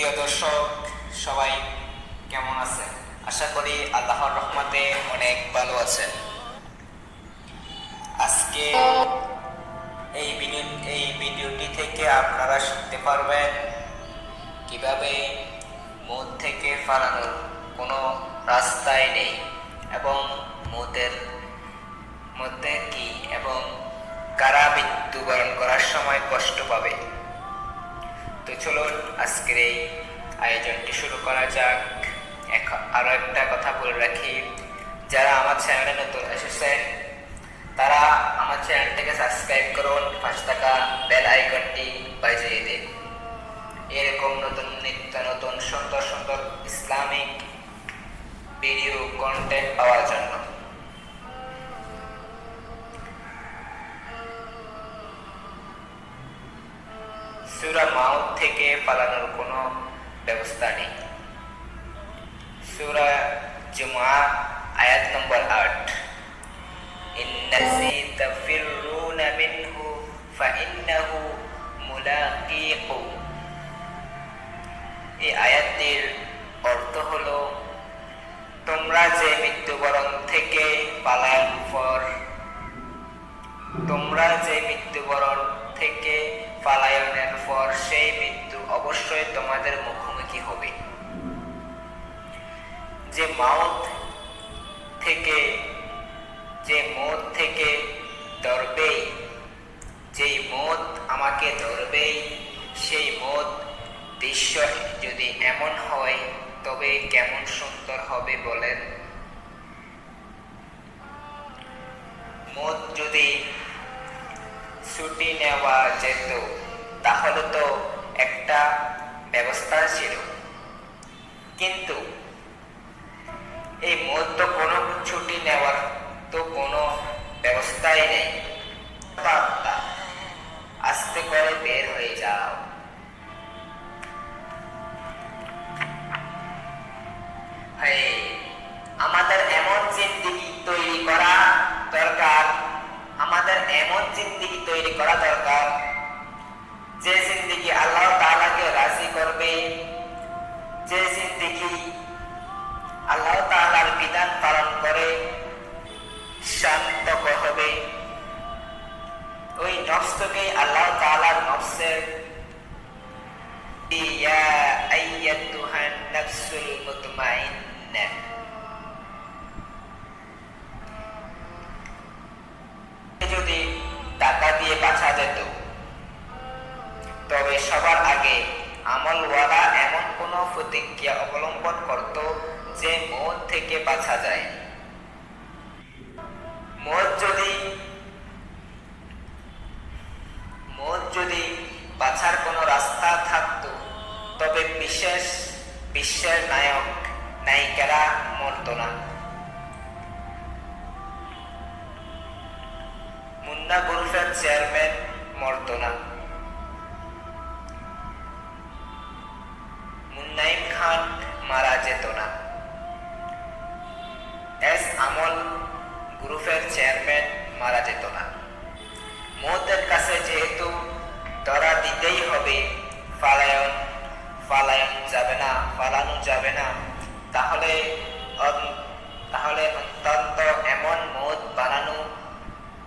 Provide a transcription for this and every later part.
প্রিয় দর্শক, সবাই কেমন আছেন? আশা করি আল্লাহর রহমতে অনেক ভালো আছেন। আজকে এই ভিডিও, এই ভিডিওটি থেকে আপনারা শিখতে পারবেন কীভাবে মদ থেকে ফালানোর কোনো রাস্তাই নেই এবং মদের মধ্যে কি এবং কারা মৃত্যুবরণ করার সময় কষ্ট পাবে। তো চলুন আজকের এই আয়োজনটি শুরু করা যাক। এখ- আরও একটা কথা বলে রাখি। যারা আমার চ্যানেলে নতুন এসেছেন, তারা আমার চ্যানেলটিকে সাবস্ক্রাইব করুন পাঁচ টাকা বেল আইকনটি বাজিয়ে দিন। এরকম নতুন নিত্য নতুন সুন্দর সুন্দর ইসলামিক ভিডিও কন্টেন্ট পাওয়ার জন্য। সুরা জুমা আয়াত নম্বর আট আয়াতটির অর্থ হলো, তোমরা যে মৃত্যুবরণ থেকে পালায়ন পর, তোমরা যে মৃত্যুবরণ থেকে পালায়নের পর সেই মৃত্যু অবশ্যই তোমাদের মুখোমুখি যে মাউথ থেকে, যে মদ থেকে ধরবেই, যেই মদ আমাকে ধরবেই, সেই মদ দৃশ্য যদি এমন হয়, তবে কেমন সুন্দর হবে বলেন? মদ যদি ছুটি নেওয়া যেত, তাহলে তো একটা ব্যবস্থা ছিল। কিন্তু এই মত তো কোনো ছুটি নেওয়ার তো কোনো ব্যবস্থাই নেই। আস্তে করে বের হয়ে যাও। আমাদের এমন জিন্দিগি তৈরি করা দরকার, আমাদের এমন জিন্দিগি তৈরি করা দরকার, যে জিন্দিগি আল্লাহ তাআলাকে রাজি করবে, যে জিন্দিগি আল্লাহ তাআলার বিধান পালন করে শান্ত হবে। ওই নফসকে আল্লাহ তাআলার নফসের যদি টাকা দিয়ে বাঁচা যেত, তবে সবার আগে আমলওয়ালা এমন কোন প্রতিক্রিয়া অবলম্বন করত যে মদ থেকে বাঁচা যায়। মদ যদি মদ যদি বাঁচার কোনো রাস্তা থাকতো, তবে বিশেষ বিশ্বের নায়ক, নায়িকারা মরত না। মুন্না গ্রুপের চেয়ারম্যান মরত না। মুন্নাইম খান মারা যেত না। আমল গ্রুপের চেয়ারম্যান মারা যেত না। মৌতের কাছে যেহেতু ধরা দিতেই হবে, ফালায়ন ফালায়ন যাবে না, ফালানো যাবে না, তাহলে তাহলে অত্যন্ত এমন মদ বানানো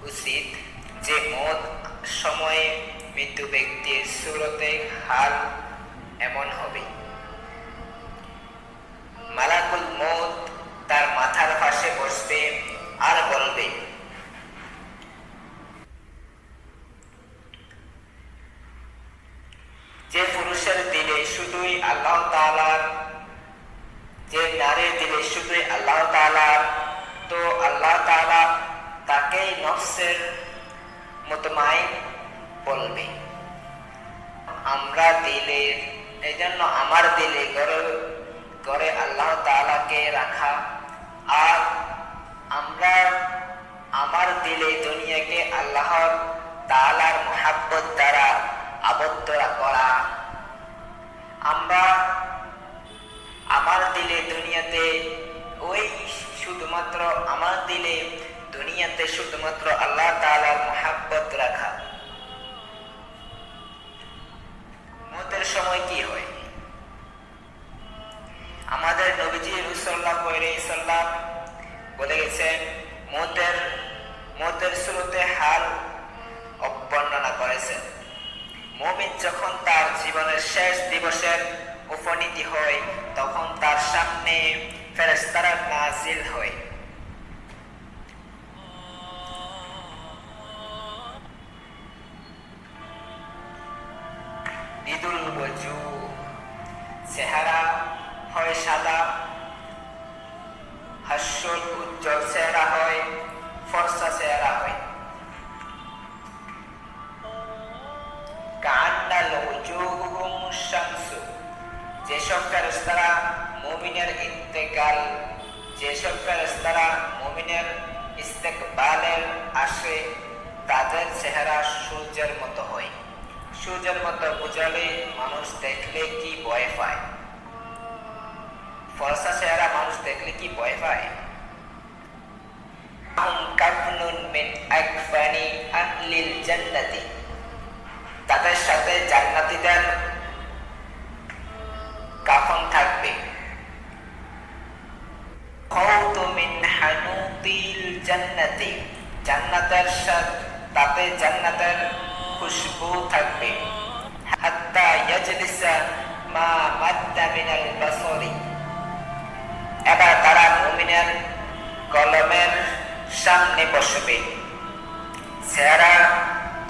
উচিত যে মদ সময়ে মৃত্যু ব্যক্তির সুরতে হাল আল্লাহ যে নারীর দিলে শুধুই আল্লাহ তাআলার তো আল্লাহ তাআলা তাকেই নফসের বলবে। আমরা দিলে এই জন্য আমার দিলে আল্লাহ তাআলাকে রাখা। আর আমরা আমার দিলে দুনিয়াকে আল্লাহর তাআলার মহাব্বত দ্বারা আবদ্ধ করা। আমার সাল্লাম বলে গেছেন মতের মতের শুরুতে হাল বর্ণনা করেছেন মমিন যখন তার জীবনের শেষ দিবসের উপনীতি হয়, তখন তার সামনে ফেরেস্তারা নাজিল হয়। ফর্সা চেহারা হয় শামসু যেসব মুমিনের ইন্তেকাল যেসব মুমিনের ইস্তেকবালের আসে তাদের চেহারা সূর্যের মতো হয় সূর্যের মতো বুঝালে মানুষ দেখলে কি ভয় পায় ফরসা চেহারা মানুষ দেখলে কি ভয় পায় তাদের সাথে জান্নাতীদের কাফন থাকবে। জান্নাতি। জান্নাতের সাথে তাতে জান্নাতের খুশবু থাকবে। হাত্তা ইয়াজলিসা মা মাদ্দা মিনাল বাসরি। এবার তারা মুমিনের কলমের সামনে বসবে চেহারা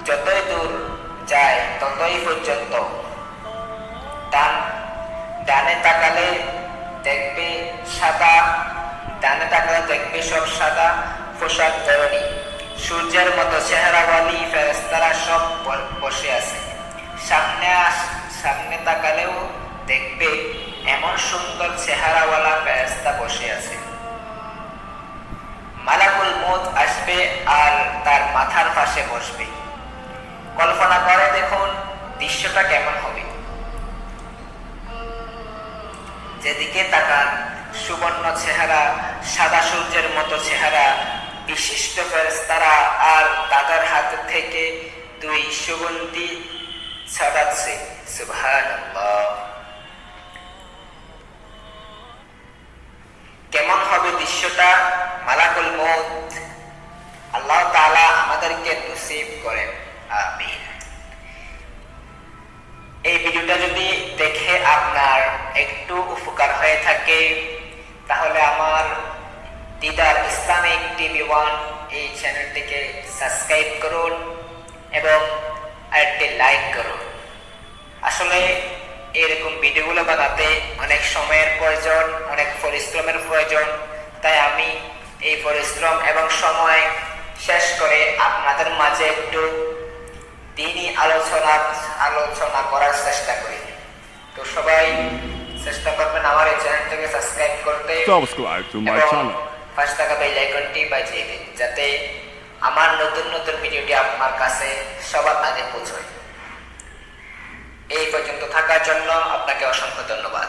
যতই দূর যায়, ততই পর্যন্ত। ডান, ডানে তাকালে দেখবে সাদা, ডানে তাকালে দেখবে সব সাদা পোশাক ধরনি সূর্যের মতো চেহারা চেহারাওয়ালি ফেরেস্তারা সব বসে আছে। সামনে আস- সামনে তাকালেও দেখবে এমন সুন্দর চেহারাওয়ালা ফেরেস্তা বসে আছে। মালাকুল মত আসবে আর তার মাথার পাশে বসবে। কল্পনা করে দেখুন, দৃশ্যটা কেমন হবে। যেদিকে তাকান, সুবর্ণ চেহারা, সাদা সূর্যের মতো চেহারা, বিশিষ্ট ফেরেস্তারা আর তাদের হাত থেকে দুই সুগন্ধি ছড়াচ্ছে। সুবহানাল্লাহ আপনার একটু উপকার হয়ে থাকে, তাহলে আমার দিদার ইসলামিক টিভি ওয়ান এই চ্যানেলটিকে সাবস্ক্রাইব করুন এবং আরেকটি লাইক করুন। আসলে এরকম ভিডিওগুলো বানাতে অনেক সময়ের প্রয়োজন, অনেক পরিশ্রমের প্রয়োজন, তাই আমি এই পরিশ্রম এবং সময় শেষ করে আপনাদের মাঝে একটু দিনই আলোচনা আলোচনা করার চেষ্টা করি। তো সবাই চেষ্টা করবেন আমার এই চ্যানেলটাকে সাবস্ক্রাইব করতে সাবস্ক্রাইব টু মাই চ্যানেল. পাঁচ টাকা বেল আইকনটি বাজিয়ে দিন যাতে আমার নতুন নতুন ভিডিওটি আপনার কাছে সবার আগে পৌঁছয় এই পর্যন্ত থাকার জন্য আপনাকে অসংখ্য ধন্যবাদ